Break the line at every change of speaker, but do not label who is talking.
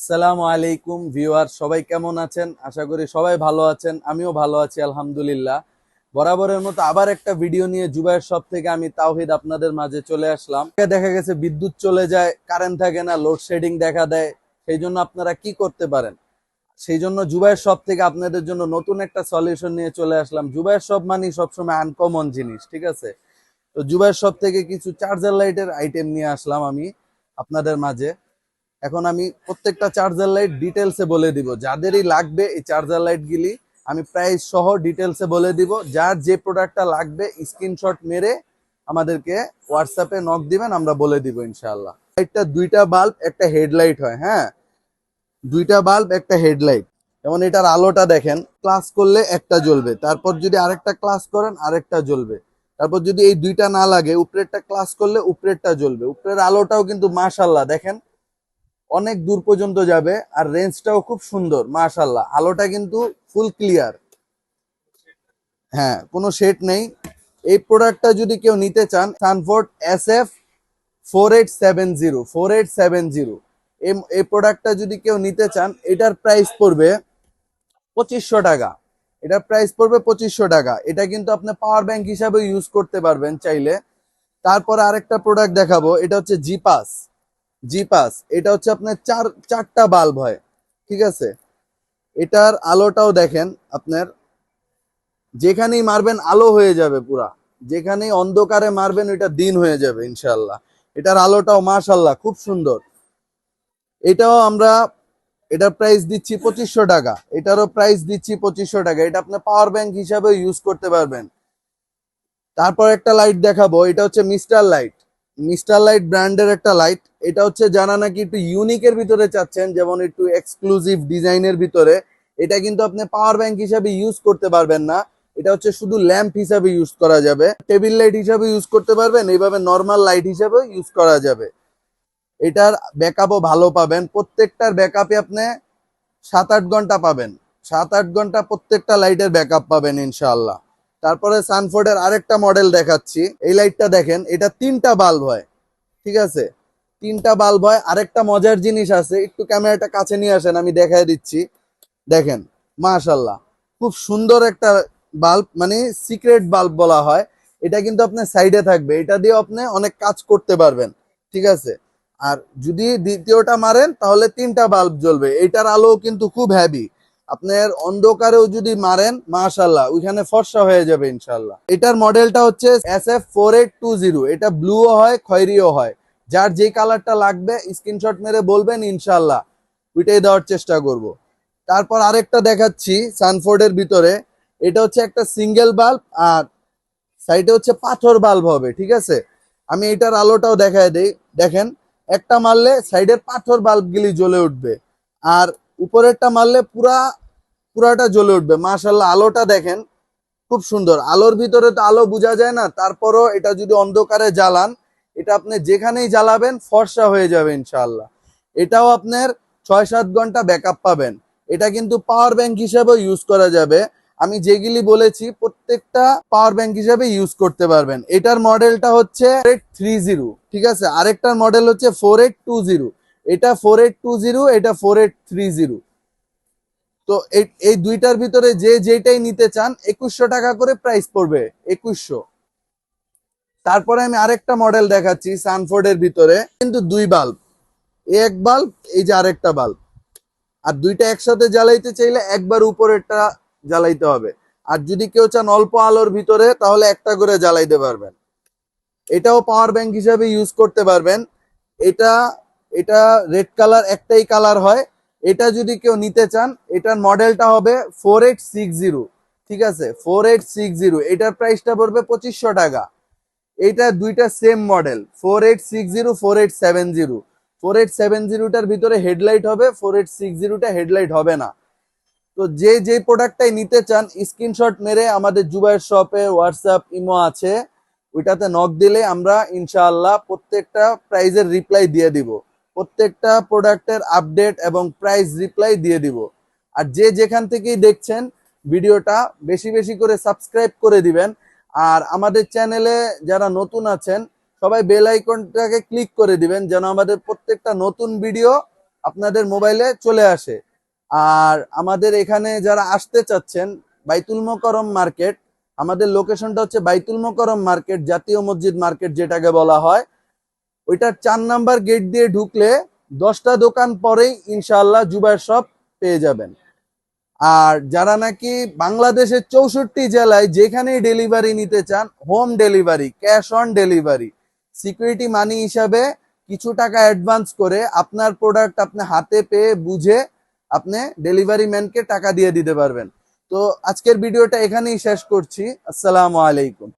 আসসালামু আলাইকুম ভিউয়ার সবাই কেমন আছেন? আশা করি সবাই ভালো আছেন, আমিও ভালো আছি, আলহামদুলিল্লাহ। বরাবরের মতো আবার একটা ভিডিও নিয়ে জুবাইয়ের সব থেকে আমি তাওহিদ আপনাদের মাঝে চলে আসলাম। দেখা গেছে বিদ্যুৎ চলে যায় কারেন্ট থাকে না লোডশেডিং দেখা দেয়, সেই জন্য আপনারা কি করতে পারেন? সেই জন্য জুবাইয়ের সব থেকে আপনাদের জন্য নতুন একটা সলিউশন নিয়ে চলে আসলাম। জুবাইয়ের সব মানে সবসময় আনকমন জিনিস, ঠিক আছে? তো জুবাইয়ের সব থেকে কিছু চার্জার লাইটের আইটেম নিয়ে আসলাম আমি আপনাদের মাঝে। এখন আমি প্রত্যেকটা চার্জার লাইট ডিটেলসে বলে দিব। যাদেরই লাগবে এই চার্জার লাইটগুলি আমি প্রাইস সহ ডিটেলসে বলে দিব। যার যে প্রোডাক্টটা লাগবে স্ক্রিনশট মেরে আমাদেরকে হোয়াটসঅ্যাপে নক দিবেন, আমরা বলে দিব ইনশাআল্লাহ। লাইটটা দুইটা বাল্ব একটা হেডলাইট হয় হ্যাঁ? দুইটা বাল্ব একটা হেডলাইট যেমন এটার আলোটা দেখেন ক্লাস করলে একটা জ্বলবে। তারপর যদি আরেকটা ক্লাস করেন, আরেকটা জ্বলবে। তারপর যদি এই দুইটা না লাগে, উপরেরটা ক্লাস করলে উপরেরটা জ্বলবে। উপরের আলোটাও কিন্তু মাশাল্লাহ দেখেন? অনেক দূর পর্যন্ত যাবে আর রেঞ্জটাও খুব সুন্দর মাশাল্লাহ আলোটা কিন্তু ফুল ক্লিয়ার হ্যাঁ কোনো শেড নেই। এই প্রোডাক্টটা যদি কেউ নিতে চান Sanford S F four eight seven zero four eight seven zero এই প্রোডাক্টটা যদি কেউ নিতে চান, এটার প্রাইস পড়বে পঁচিশশো টাকা। এটার প্রাইস পড়বে পঁচিশশো টাকা। এটা কিন্তু আপনি পাওয়ার ব্যাংক হিসাবে ইউজ করতে পারবেন চাইলে। তারপরে আরেকটা প্রোডাক্ট দেখাবো, এটা হচ্ছে জি পাস জি পাস এটা হচ্ছে আপনার চার, চারটা বাল্ব হয়, ঠিক আছে? এটার আলোটাও দেখেন আপনার, যেখানেই মারবেন আলো হয়ে যাবে পুরা, যেখানেই অন্ধকারে মারবেন ওইটা দিন হয়ে যাবে ইনশাল্লাহ এটার আলোটাও মাশাল্লাহ খুব সুন্দর। এটাও আমরা, এটার প্রাইস দিচ্ছি পঁচিশশো টাকা, এটারও প্রাইস দিচ্ছি পঁচিশশো টাকা, এটা আপনি পাওয়ার ব্যাংক হিসাবে ইউজ করতে পারবেন। তারপর একটা লাইট দেখাবো, এটা হচ্ছে মিস্টার লাইট মিস্টার লাইট ব্র্যান্ডের একটা লাইট। এটা হচ্ছে জানা নাকি একটু ইউনিকের ভিতরে চাচ্ছেন, যেমন একটু এক্সক্লুসিভ ডিজাইনের ভিতরে, এটা কিন্তু আপনি পাওয়ার ব্যাংক হিসাবে ইউজ করতে পারবেন না। এটা হচ্ছে শুধু ল্যাম্প হিসাবে ইউজ করা যাবে। টেবিল লাইট হিসাবে ইউজ করতে পারবেন, এইভাবে নর্মাল লাইট হিসাবে ইউজ করা যাবে। এটার ব্যাকআপও ভালো পাবেন। প্রত্যেকটার ব্যাকআপে আপনি সাত আট ঘণ্টা পাবেন। সাত আট ঘণ্টা প্রত্যেকটা লাইটের ব্যাকআপ পাবেন ইনশাআল্লাহ। তারপরে সানফোর্ডের আরেকটা মডেল দেখাচ্ছি। এই লাইটটা দেখেন, এটা তিনটা বাল্ব হয়, ঠিক আছে? তিনটা বাল্ব হয়, আরেকটা মজার জিনিস আছে, একটু ক্যামেরাটা কাছে নিয়ে আসেন, আমি দেখাই দিচ্ছি। দেখেন মাশাল্লাহ খুব সুন্দর একটা বাল্ব মানে সিক্রেট বাল্ব বলা হয়। এটা কিন্তু আপনার সাইডে থাকবে, এটা দিয়ে আপনি অনেক কাজ করতে পারবেন, ঠিক আছে? আর যদি দ্বিতীয়টা মারেন, তাহলে তিনটা বাল্ব জ্বলবে, এটার আলো কিন্তু খুব হ্যাভি আপনার অন্ধকারেও যদি মারেন মাশাল্লাহ ওইখানে ফর্সা হয়ে যাবে ইনশাল্লাহ এটার মডেলটা হচ্ছে S F four eight two zero, এটা ব্লুও হয়, খয়েরিও হয়। যার যে কালারটা লাগবে, স্ক্রিনশট মেরে বলবেন ইনশাল্লাহ ওইটাই দেওয়ার চেষ্টা করব। তারপর আরেকটা দেখাচ্ছি সানফোর্ডের ভিতরে। এটা হচ্ছে একটা সিঙ্গেল বাল্ব, আর সাইডে হচ্ছে পাথর বাল্ব হবে, ঠিক আছে? আমি এটার আলোটাও দেখায় দিই। দেখেন, একটা মারলে সাইডের পাথর বাল্বগুলি জ্বলে উঠবে, আর উপরেরটা মারলে পুরা পুরাটা জ্বলে উঠবে। মাশাল্লাহ আলোটা দেখেন, খুব সুন্দর। আলোর ভিতরে তো আলো বোঝা যায় না, তারপরও এটা যদি অন্ধকারে জ্বালান, এটা আপনি যেখানেই জ্বালাবেন, ফর্সা হয়ে যাবে ইনশাল্লাহ এটাও আপনার ছয় সাত ঘণ্টা ব্যাকআপ পাবেন। এটা কিন্তু পাওয়ার ব্যাংক হিসেবে ইউজ করা যাবে। আমি যেগুলি বলেছি, প্রত্যেকটা পাওয়ার ব্যাংক হিসেবে ইউজ করতে পারবেন। এটার মডেলটা হচ্ছে থ্রি জিরো ঠিক আছে? আরেকটার মডেল হচ্ছে ফোর এইট টু জিরো এটা ফোর টু জিরো এটা ফোর এইট থ্রি জিরো তো এই- দুইটার ভিতরে যে যেটাই নিতে চান, একুশশো টাকা করে প্রাইস পড়বে, একুশশো। তারপরে আমি আরেকটা মডেল দেখাচ্ছি সানফোর্ডের ভিতরে, কিন্তু দুই বাল্ব এক বাল্ব এই যে আরেকটা বাল্ব আর দুইটা একসাথে জ্বালাইতে চাইলে একবার উপরেরটা জ্বালাইতে হবে। আর যদি কেউ চান অল্প আলোর ভিতরে, তাহলে একটা করে জ্বালাইতে পারবেন। এটাও পাওয়ার ব্যাংক হিসাবে ইউজ করতে পারবেন। এটা এটা রেড কালার একটাই কালার হয়। এটা যদি কেউ নিতে চান, এটার মডেলটা হবে ফোর এইট সিক্স জিরো ঠিক আছে? ফোর এইট সিক্স জিরো এটার প্রাইসটা পড়বে পঁচিশশো টাকা। এইটা দুইটা same model four eight six zero four eight seven zero four eight seven জিরোটার ভিতরে হেডলাইট হবে ফোর এইট সিক্স জিরোটা হেডলাইট হবে না। তো যে যে প্রোডাক্টটাই নিতে চান স্ক্রিনশট মেরে আমাদের জুবাইয়ের শপে হোয়াটসঅ্যাপ ইমো আছে, ওইটাতে নক দিলে আমরা ইনশাআল্লাহ প্রত্যেকটা প্রাইজের রিপ্লাই দিয়ে দিব। প্রত্যেকটা প্রোডাক্টের আপডেট এবং প্রাইস রিপ্লাই দিয়ে দিব। আর যে যেখান থেকেই দেখছেন, ভিডিওটা বেশি বেশি করে সাবস্ক্রাইব করে দিবেন। আর আমাদের চ্যানেলে যারা নতুন আছেন, সবাই বেল আইকনটাকে ক্লিক করে দিবেন যেন আমাদের প্রত্যেকটা নতুন ভিডিও আপনাদের মোবাইলে চলে আসে। আর আমাদের এখানে যারা আসতে চাচ্ছেন, বাইতুল মোকরম মার্কেট, আমাদের লোকেশনটা হচ্ছে বাইতুল মোকরম মার্কেট, জাতীয় মসজিদ মার্কেট যেটাকে বলা হয়। ওইটার চার নাম্বার গেট দিয়ে ঢুকলে দশটা দোকান পরেই ইনশাল্লাহ জুবাইর শপ পেয়ে যাবেন। আর যারা নাকি বাংলাদেশের চৌষট্টি জেলায় যেখানেই ডেলিভারি নিতে চান home delivery cash on delivery security money হিসাবে কিছু টাকা অ্যাডভান্স করে আপনার প্রোডাক্ট আপনি হাতে পেয়ে বুঝে আপনি ডেলিভারি ম্যানকে টাকা দিয়ে দিতে পারবেন। তো আজকের ভিডিওটা এখানেই শেষ করছি। আসসালামু আলাইকুম।